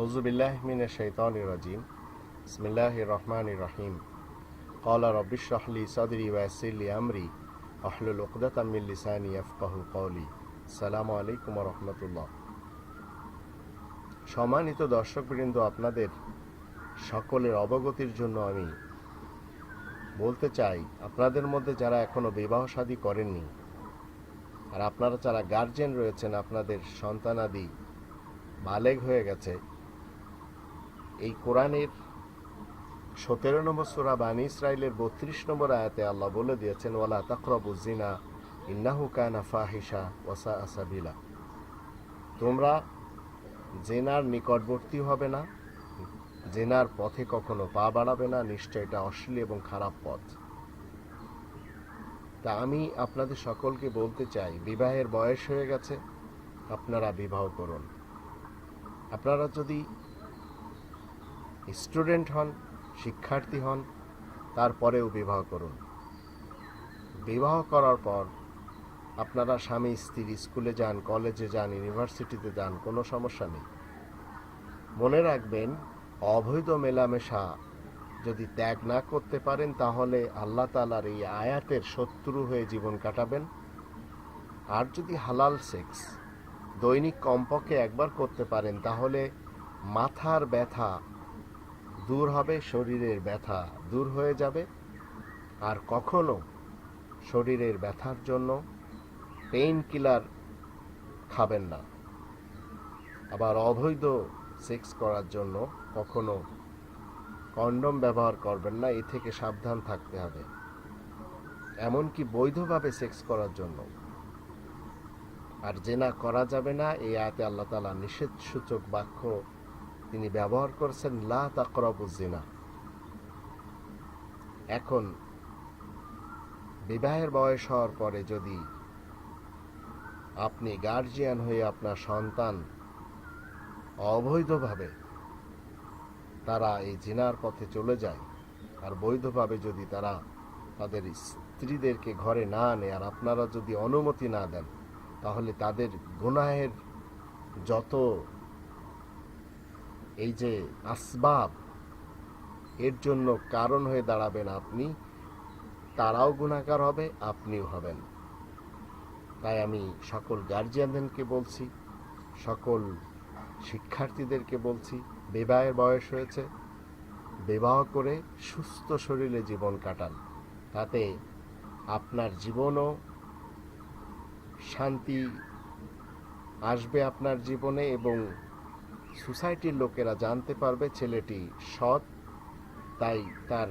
আউজুবিল্লাহ মিন শৈতান রাজিম ইসমিল্লাহ রহমান রাহিম কলা রবিশ রাহলি সদরি ওয়াসিলি আমরি আহলুল উকদাত আমিল লিসানি আফকাহু কৌলি সালামু আলাইকুম রহমতুল্লাহ সম্মানিত দর্শকবৃন্দ, আপনাদের সকলের অবগতির জন্য আমি বলতে চাই, আপনাদের মধ্যে যারা এখনও বিবাহ শাদী করেননি আর আপনারা যারা গার্জেন রয়েছেন, আপনাদের সন্তানাদি বালেগ হয়ে গেছে এই কোরআনের সতেরো নম্বর সুরা বানী ইসরায়েলের বত্রিশ নম্বর আয়াতে আল্লাহ বলে দিয়েছেন, ওয়ালা তাকরবু জিনা ইন্নাহু কানা ফাহিসা ওয়াসা আসাবিলা তোমরা জেনার নিকটবর্তী হবে না, জেনার পথে কখনো পা বাড়াবে না, নিশ্চয় এটা অশ্লীল এবং খারাপ পথ। তা আমি আপনাদের সকলকে বলতে চাই, বিবাহের বয়স হয়ে গেছে, আপনারা বিবাহ করুন। আপনারা যদি স্টুডেন্ট হন, শিক্ষার্থী হন, তারপরেও বিবাহ করুন। বিবাহ করার পর আপনারা স্বামী, স্ত্রী, স্কুলে যান, কলেজে যান, ইউনিভার্সিটিতে যান, কোনো সমস্যা নেই। মনে রাখবেন, অবৈধ মেলামেশা যদি ত্যাগ না করতে পারেন, তাহলে আল্লাহ তালার এই আয়াতের শত্রু হয়ে জীবন কাটাবেন। আর যদি হালাল সেক্স দৈনিক কমপক্ষে একবার করতে পারেন, তাহলে মাথার ব্যথা দূর হবে শরীরের ব্যথা দূর হয়ে যাবে। আর কখনো শরীরের ব্যথার জন্য পেইন কিলার খাবেন না। আবার অবৈধ সেক্স করার জন্য কখনো কন্ডম ব্যবহার করবেন না, এ থেকে সাবধান থাকতে হবে। এমনকি বৈধভাবে সেক্স করার জন্য। আর জেনা করা যাবে না, এই আয়াতে আল্লাহ তালা নিষেধ সূচক বাক্য তিনি ব্যবহার করেছেন, লা তাকরাবু জিনা এখন, বিবাহের বয়স হওয়ার পরে যদি আপনি গার্জিয়ান হয়ে আপনার সন্তান অবৈধভাবে তারা এই জিনার পথে চলে যায়, আর বৈধভাবে যদি তারা তাদের স্ত্রীদেরকে ঘরে না আনে, আর আপনারা যদি অনুমতি না দেন, তাহলে তাদের গুনাহের যত এই যে আসবাব, এর জন্য কারণ হয়ে দাঁড়াবেন আপনি, তারাও গুণাকার হবে, আপনিও হবেন। তাই আমি সকল গার্জিয়ানদেরকে বলছি, সকল শিক্ষার্থীদেরকে বলছি, বিবাহের বয়স হয়েছে, বিবাহ করে সুস্থ শরীরে জীবন কাটান। তাতে আপনার জীবনও শান্তি আসবে আপনার জীবনে এবং সোসাইটির লোকেরা জানতে পারবে ছেলেটি সৎ, তাই তার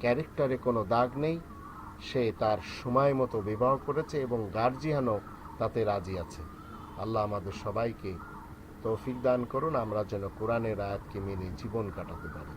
ক্যারেক্টারে কোনো দাগ নেই। সে তার সময় মতো বিবাহ করেছে এবং গার্জিয়ানও তাতে রাজি আছে। আল্লাহ আমাদের সবাইকে তৌফিক দান করুন, আমরা যেন কোরআনের আয়াতকে মেনে জীবন কাটাতে পারি।